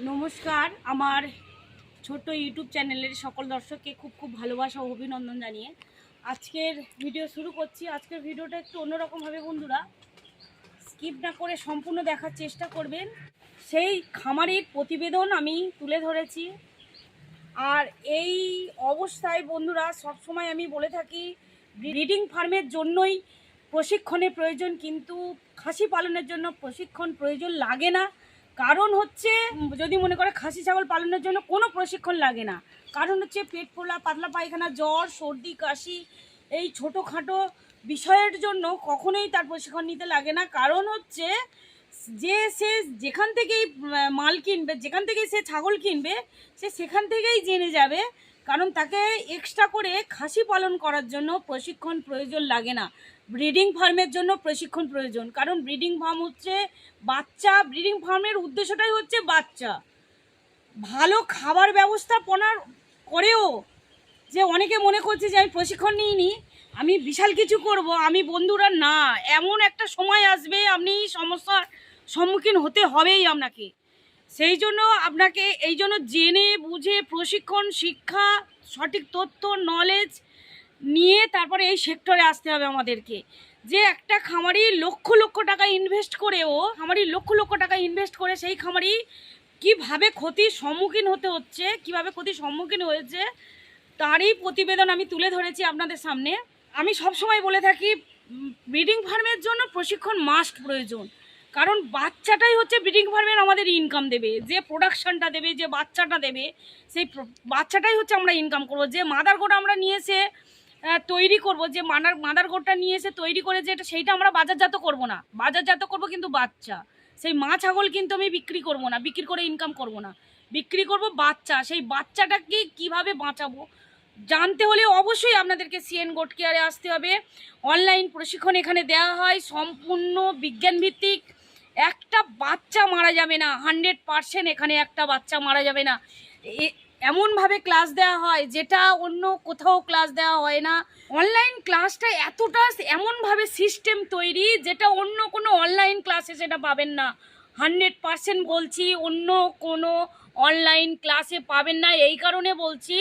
নমস্কার। আমার ছোট্ট ইউটিউব চ্যানেলের সকল দর্শককে খুব খুব ভালোবাসা ও অভিনন্দন জানিয়ে আজকের ভিডিও শুরু করছি। আজকের ভিডিওটা একটু অন্যরকম হবে বন্ধুরা। স্কিপ না করে সম্পূর্ণ দেখার চেষ্টা করবেন। সেই খামারির প্রতিবেদন আমি তুলে ধরেছি। আর এই অবস্থায় বন্ধুরা সবসময় আমি বলে থাকি, ব্রিডিং ফার্মের জন্যই প্রশিক্ষণের প্রয়োজন, কিন্তু খাসি পালনের জন্য প্রশিক্ষণ প্রয়োজন লাগে না। কারণ হচ্ছে যদি মনে করে খাসি ছাগল পালনের জন্য কোনো প্রশিক্ষণ লাগে না। কারণ হচ্ছে পেট ফোলা পাতলা পায়খানা, জ্বর, সর্দি, কাশি, এই ছোটোখাটো বিষয়ের জন্য কখনোই তার প্রশিক্ষণ নিতে লাগে না। কারণ হচ্ছে, যে সে যেখান থেকেই মাল কিনবে, যেখান থেকেই সে ছাগল কিনবে, সে সেখান থেকেই জেনে যাবে। কারণ তাকে এক্সট্রা করে খাসি পালন করার জন্য প্রশিক্ষণ প্রয়োজন লাগে না। ব্রিডিং ফার্মের জন্য প্রশিক্ষণ প্রয়োজন। কারণ ব্রিডিং ফার্ম হচ্ছে বাচ্চা ব্রিডিং ফার্মের উদ্দেশ্যটাই হচ্ছে বাচ্চা। ভালো খাবার ব্যবস্থাপনার করেও যে অনেকে মনে করছে যে আমি প্রশিক্ষণ নিইনি, আমি বিশাল কিছু করব, আমি বন্ধুরা না, এমন একটা সময় আসবে আপনি সমস্যার সম্মুখীন হতে হবেই আপনাকে। সেই জন্য আপনাকে, এই জন্য জেনে, বুঝে প্রশিক্ষণ, শিক্ষা, সঠিক তথ্য নলেজ নিয়ে তারপরে এই সেক্টরে আসতে হবে আমাদেরকে। যে একটা খামারি লক্ষ লক্ষ টাকা ইনভেস্ট করেও, খামারি লক্ষ লক্ষ টাকা ইনভেস্ট করে সেই খামারি কীভাবে ক্ষতির সম্মুখীন হতে হচ্ছে, কীভাবে ক্ষতির সম্মুখীন হয়েছে, তারই প্রতিবেদন আমি তুলে ধরেছি আপনাদের সামনে। আমি সবসময় বলে থাকি ব্রিডিং ফার্মের জন্য প্রশিক্ষণ মাস্ট প্রয়োজন। কারণ বাচ্চাটাই হচ্ছে ব্রিডিং ফার্মের আমাদের ইনকাম দেবে। যে প্রোডাকশানটা দেবে, যে বাচ্চাটা দেবে, সেই বাচ্চাটাই হচ্ছে আমরা ইনকাম করব। যে মাদার গোটা আমরা নিয়ে এসে তৈরি করব, যে মাদার মাদার গোটটা নিয়ে এসে তৈরি করে যে এটা, সেইটা আমরা বাজারজাত করব না। বাজারজাত করব কিন্তু বাচ্চা। সেই মা ছাগল কিন্তু আমি বিক্রি করব না, বিক্রি করে ইনকাম করব না। বিক্রি করব বাচ্চা, সেই বাচ্চাটাকে কীভাবে বাঁচাবো? জানতে হলে অবশ্যই আপনাদেরকে সিএন গোট কেয়ারে আসতে হবে। অনলাইন প্রশিক্ষণ এখানে দেওয়া হয়, সম্পূর্ণ বিজ্ঞান ভিত্তিক একটা বাচ্চা মারা যাবে না হান্ড্রেড পারসেন্ট এখানে একটা বাচ্চা মারা যাবে না। এমনভাবে ক্লাস দেওয়া হয় যেটা অন্য কোথাও ক্লাস দেওয়া হয় না। অনলাইন ক্লাসটা এতটা এমনভাবে সিস্টেম তৈরি যেটা অন্য কোনো অনলাইন ক্লাসে সেটা পাবেন না। হান্ড্রেড পারসেন্ট বলছি, অন্য কোনো অনলাইন ক্লাসে পাবেন না। এই কারণে বলছি,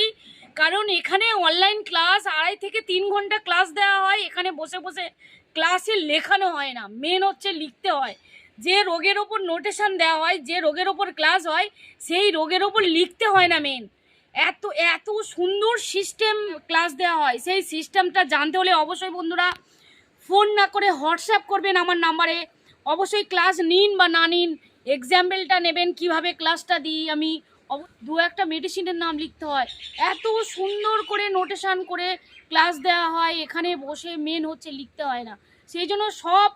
কারণ এখানে অনলাইন ক্লাস আড়াই থেকে তিন ঘণ্টা ক্লাস দেওয়া হয়। এখানে বসে বসে ক্লাসে লেখানো হয় না। মেন হচ্ছে লিখতে হয়। যে রোগের ওপর নোটেশন দেওয়া হয়, যে রোগের ওপর ক্লাস হয়, সেই রোগের ওপর লিখতে হয় না মেন এত এত সুন্দর সিস্টেম ক্লাস দেওয়া হয়। সেই সিস্টেমটা জানতে হলে অবশ্যই বন্ধুরা ফোন না করে হোয়াটসঅ্যাপ করবেন আমার নাম্বারে অবশ্যই ক্লাস নিন বা না নিন এক্সাম্পলটা নেবেন কীভাবে ক্লাসটা দিই আমি। দু একটা মেডিসিনের নাম লিখতে হয়। এত সুন্দর করে নোটেশান করে ক্লাস দেওয়া হয়। এখানে বসে মেন হচ্ছে লিখতে হয় না। সেই জন্য সব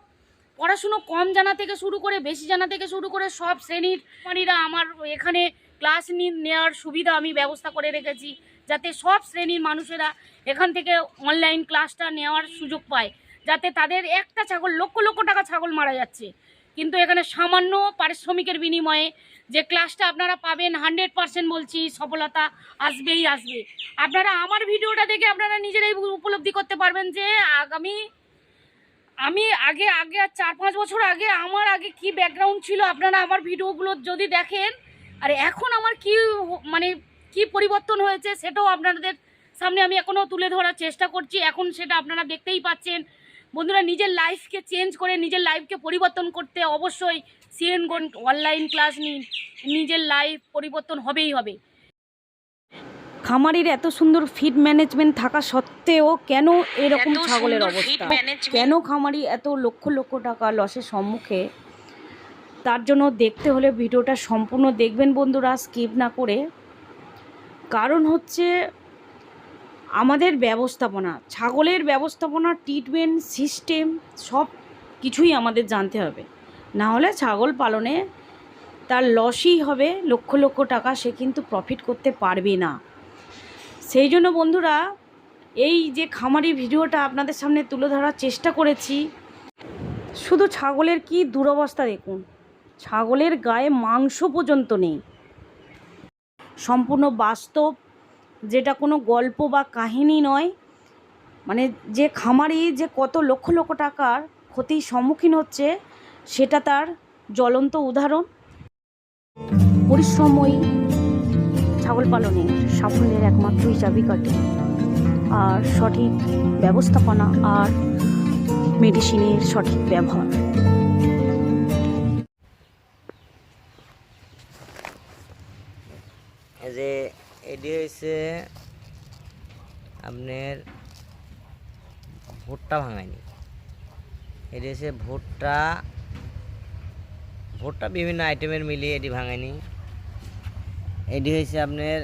পড়াশুনো কম জানা থেকে শুরু করে, বেশি জানা থেকে শুরু করে সব শ্রেণির মানিরা আমার এখানে ক্লাস নেওয়ার সুবিধা আমি ব্যবস্থা করে রেখেছি, যাতে সব শ্রেণির মানুষেরা এখান থেকে অনলাইন ক্লাসটা নেওয়ার সুযোগ পায়, যাতে তাদের একটা ছাগল, লক্ষ লক্ষ টাকা ছাগল মারা যাচ্ছে। কিন্তু এখানে সামান্য পারিশ্রমিকের বিনিময়ে যে ক্লাসটা আপনারা পাবেন হান্ড্রেড পার্সেন্ট বলছি, সফলতা আসবেই আসবে। আপনারা আমার ভিডিওটা দেখে আপনারা নিজেরাই উপলব্ধি করতে পারবেন যে আগামী আমি আগে আগে আর চার পাঁচ বছর আগে আমার আগে কি ব্যাকগ্রাউন্ড ছিল আপনারা আমার ভিডিওগুলো যদি দেখেন, আর এখন আমার কি মানে কি পরিবর্তন হয়েছে সেটাও আপনাদের সামনে আমি এখনও তুলে ধরার চেষ্টা করছি। এখন সেটা আপনারা দেখতেই পাচ্ছেন। বন্ধুরা, নিজের লাইফকে চেঞ্জ করে, নিজের লাইফকে পরিবর্তন করতে অবশ্যই সিএন অনলাইন ক্লাস নিন। নিজের লাইফ পরিবর্তন হবেই হবে। খামারির এত সুন্দর ফিড ম্যানেজমেন্ট থাকা সত্ত্বেও কেন এরকম ছাগলের অবস্থা? কেন খামারি এত লক্ষ লক্ষ টাকা লসের সম্মুখে? তার জন্য দেখতে হলে ভিডিওটা সম্পূর্ণ দেখবেন বন্ধুরা স্কিপ না করে। কারণ হচ্ছে আমাদের ব্যবস্থাপনা ছাগলের ব্যবস্থাপনা ট্রিটমেন্ট সিস্টেম সব কিছুই আমাদের জানতে হবে। না হলে ছাগল পালনে তার লসই হবে লক্ষ লক্ষ টাকা সে কিন্তু প্রফিট করতে পারবে না। সেই জন্য বন্ধুরা, এই যে খামারি ভিডিওটা আপনাদের সামনে তুলে ধরার চেষ্টা করেছি, শুধু ছাগলের কি দুরবস্থা দেখুন, ছাগলের গায়ে মাংস পর্যন্ত নেই। সম্পূর্ণ বাস্তব, যেটা কোনো গল্প বা কাহিনী নয় মানে যে খামারি যে কত লক্ষ লক্ষ টাকার ক্ষতির সম্মুখীন হচ্ছে, সেটা তার জ্বলন্ত উদাহরণ। পরিশ্রমই ছাগল পালনের। সাফল্যের একমাত্রই চাবিকাঠি আর সঠিক ব্যবস্থাপনা আর মেডিসিনের সঠিক ব্যবহার। যে, এটি হয়েছে আপনার ভুট্টা ভাঙায়নি এটি হচ্ছে ভুট্টা ভুট্টা বিভিন্ন আইটেমের মিলিয়ে এটি ভাঙায়নি এটি হয়েছে আপনার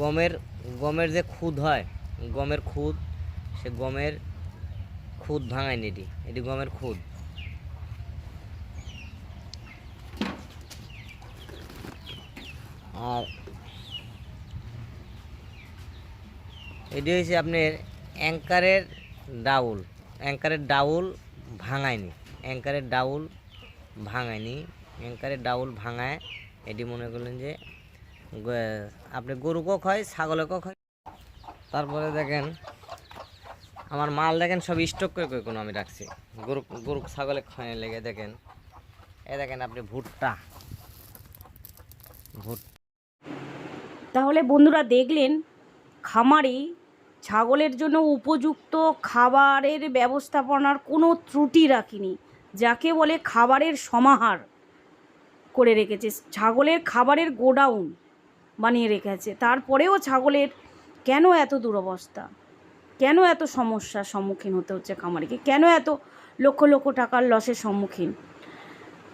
গমের গমের যে খুদ হয়, গমের খুদ, সে গমের খুদ ভাঙায়নি এটি এটি গমের খুদ। আর এটি হয়েছে আপনার অ্যাঙ্কারের ডাউল অ্যাঙ্কারের ডাউল ভাঙায়নি, অ্যাঙ্কারের ডাউল ভাঙায়নি, অ্যাঙ্কারের ডাউল ভাঙায়, এটি মনে করলেন যে আপনি গরুকেও খায় ছাগলকেও খায় তারপরে দেখেন, আমার মাল দেখেন, সব স্টক করে করে কোনো আমি রাখছি। গরু গরু, ছাগলে খাওয়ানো লেগে দেখেন। এ দেখেন আপনি ভুট্টা। ভুট তাহলে বন্ধুরা দেখলেন, খামারে ছাগলের জন্য উপযুক্ত খাবারের ব্যবস্থাপনার কোনো ত্রুটি রাখিনি, যাকে বলে খাবারের সমাহার করে রেখেছে। ছাগলের খাবারের গোডাউন। বানিয়ে রেখেছে। তারপরেও ছাগলের কেন এত দুরবস্থা? কেন এত সমস্যার সম্মুখীন হতে হচ্ছে খামারিকে? কেন এত লক্ষ লক্ষ টাকার লসের সম্মুখীন?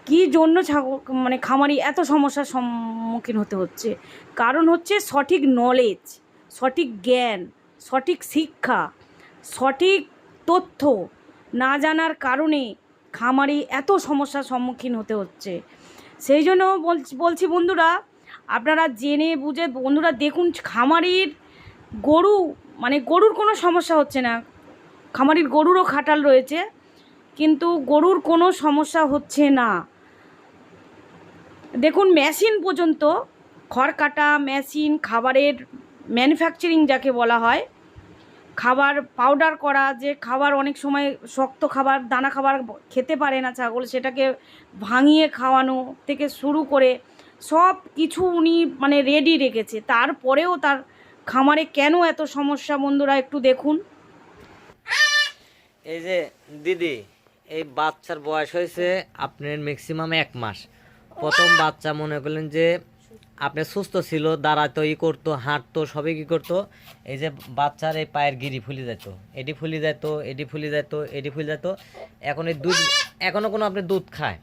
কী জন্য ছাগল মানে খামারি এত সমস্যার সম্মুখীন হতে হচ্ছে? কারণ হচ্ছে সঠিক নলেজ সঠিক জ্ঞান, সঠিক শিক্ষা, সঠিক তথ্য না জানার কারণে খামারি এত সমস্যার সম্মুখীন হতে হচ্ছে। সেই জন্য বলছি বলছি বন্ধুরা আপনারা জেনে বুঝে বন্ধুরা দেখুন খামারির গরু মানে গরুর কোনো সমস্যা হচ্ছে না। খামারির গরুরও খাটাল রয়েছে, কিন্তু গরুর কোনো সমস্যা হচ্ছে না। দেখুন, মেশিন পর্যন্ত খড় কাটা মেশিন, খাবারের ম্যানুফ্যাকচারিং যাকে বলা হয়, খাবার পাউডার করা, যে খাবার অনেক সময় শক্ত খাবার, দানা খাবার খেতে পারে না ছাগল, সেটাকে ভাঙিয়ে খাওয়ানো থেকে শুরু করে সব কিছু উনি মানে রেডি রেখেছে। তারপরেও তার খামারে কেন এত সমস্যা বন্ধুরা একটু দেখুন। এই যে দিদি, এই বাচ্চার বয়স হয়েছে আপনার ম্যাক্সিমাম এক মাস। প্রথম বাচ্চা মনে করলেন যে আপনি সুস্থ ছিল, দাঁড়াতো, ই করতো, হাঁটতো, সবই কী করতো। এই যে বাচ্চার এই পায়ের গিরি ফুলে যেত, এটি ফুলে যেত, এটি ফুলে যেত, এটি ফুলে যেত। এখন এই দুধ এখনও কোনো আপনি দুধ খায়?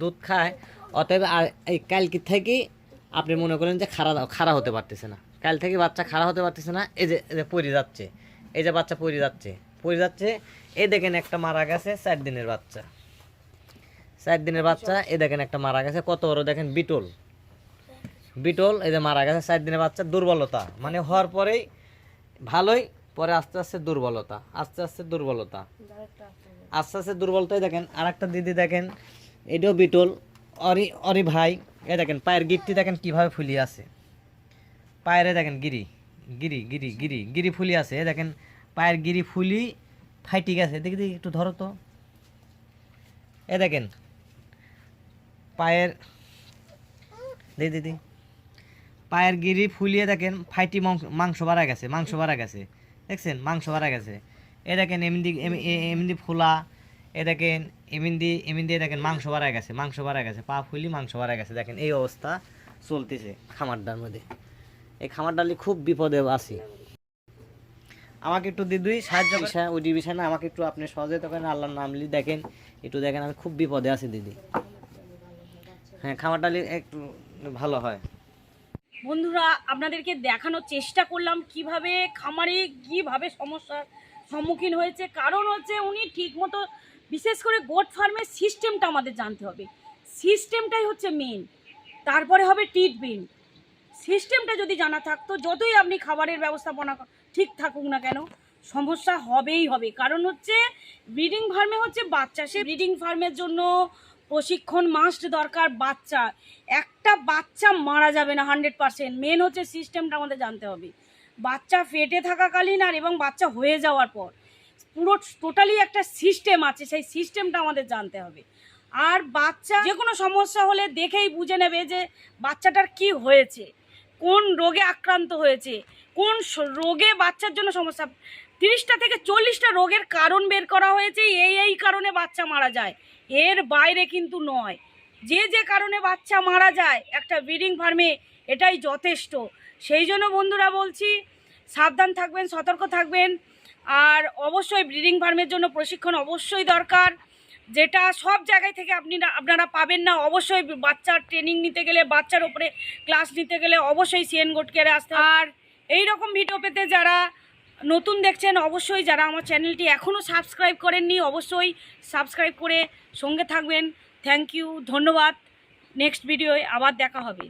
দুধ খায় অতএব আর- এই কালকে থেকে আপনি মনে করেন যে খাড়া খাড়া হতে পারতেছে না। কাল থেকে বাচ্চা খাড়া হতে পারতেছে না এই যে এই যে পড়ে যাচ্ছে এই যে বাচ্চা পড়ে যাচ্ছে পড়ে যাচ্ছে এ দেখেন একটা মারা গেছে চার দিনের বাচ্চা। চার দিনের বাচ্চা এ দেখেন একটা মারা গেছে কত বড় দেখেন বিটল। বিটল এই যে মারা গেছে চার দিনের বাচ্চা দুর্বলতা। মানে হওয়ার পরেই ভালোই পরে আস্তে আস্তে দুর্বলতা আস্তে আস্তে দুর্বলতা। আস্তে আস্তে দুর্বলতাই দেখেন আর একটা দিদি দেখেন এটাও বিটল। অরি অরি ভাই, এ দেখেন, পায়ের গিটটি দেখেন কীভাবে ফুলি আছে। পায়ের দেখেন, গিরি গিরি গিরি গিরি গিরি ফুলি আছে। এ দেখেন, পায়ের গিরি ফুলি ফাইটি গেছে। দেখি দেখি, একটু ধরো তো। এ দেখেন, পায়ের, দেখি দিদি পায়ের গিরি ফুলিয়ে দেখেন, ফাইটি মাংস বাড়া গেছে, মাংস বাড়া গেছে। দেখছেন, মাংস বাড়া গেছে। এ দেখেন, এমনি এমনি ফোলা। এ দেখেন, এমনি এমনি দেখেন মাংস বাড়া গেছে, মাংস বাড়া গেছে, পা ফুলি মাংস বাড়া গেছে। দেখেন এই অবস্থা চলতেছে খামারটার মধ্যে। এই খামারটালি খুব বিপদে আছি। আমাকে একটু দিদুই সাহায্য বিষয়, ওই বিষয় না, আমাকে একটু আপনি সহযোগিতা করেন, আল্লাহর নাম নামলি দেখেন, একটু দেখেন, আমি খুব বিপদে আছি দিদি। হ্যাঁ খামারটালি একটু ভালো হয়। বন্ধুরা, আপনাদেরকে দেখানোর চেষ্টা করলাম কীভাবে খামারে কীভাবে সমস্যার সম্মুখীন হয়েছে। কারণ হচ্ছে উনি ঠিকমতো বিশেষ করে গোট ফার্মের সিস্টেমটা আমাদের জানতে হবে। সিস্টেমটাই হচ্ছে মেন তারপরে হবে ট্রিটমেন্ট সিস্টেমটা যদি জানা থাকতো, যতই আপনি খাবারের ব্যবস্থাপনা ঠিক থাকুক না কেন, সমস্যা হবেই হবে। কারণ হচ্ছে ব্রিডিং ফার্মে হচ্ছে বাচ্চা। সে ব্রিডিং ফার্মের জন্য প্রশিক্ষণ মাস্ট দরকার বাচ্চা। একটা বাচ্চা মারা যাবে না হান্ড্রেড পার্সেন্ট মেন হচ্ছে সিস্টেমটা আমাদের জানতে হবে। বাচ্চা ফেটে থাকাকালীন আর এবং বাচ্চা হয়ে যাওয়ার পর। পুরো টোটালি একটা সিস্টেম আছে, সেই সিস্টেমটা আমাদের জানতে হবে। আর বাচ্চা যে কোনো সমস্যা হলে দেখেই বুঝে নেবে যে বাচ্চাটার কি হয়েছে, কোন রোগে আক্রান্ত হয়েছে, কোন রোগে বাচ্চার জন্য সমস্যা। তিরিশটা থেকে চল্লিশটা রোগের কারণ বের করা হয়েছে, এই এই কারণে বাচ্চা মারা যায়। এর বাইরে কিন্তু নয়। যে যে কারণে বাচ্চা মারা যায়, একটা ব্রিডিং ফার্মে এটাই যথেষ্ট। সেই জন্য বন্ধুরা বলছি, সাবধান থাকবেন, সতর্ক থাকবেন। আর অবশ্যই ব্রিডিং ফার্মের জন্য প্রশিক্ষণ অবশ্যই দরকার। যেটা সব জায়গায় থেকে আপনি আপনারা পাবেন না, অবশ্যই বাচ্চার ট্রেনিং নিতে গেলে, বাচ্চার ওপরে ক্লাস নিতে গেলে অবশ্যই সিএন গোট কেয়ারে আসতে আর এই রকম ভিডিও পেতে যারা নতুন দেখছেন, অবশ্যই যারা আমার চ্যানেলটি এখনও সাবস্ক্রাইব করেননি, অবশ্যই সাবস্ক্রাইব করে সঙ্গে থাকবেন। থ্যাংক ইউ ধন্যবাদ। নেক্সট ভিডিওয় আবার দেখা হবে।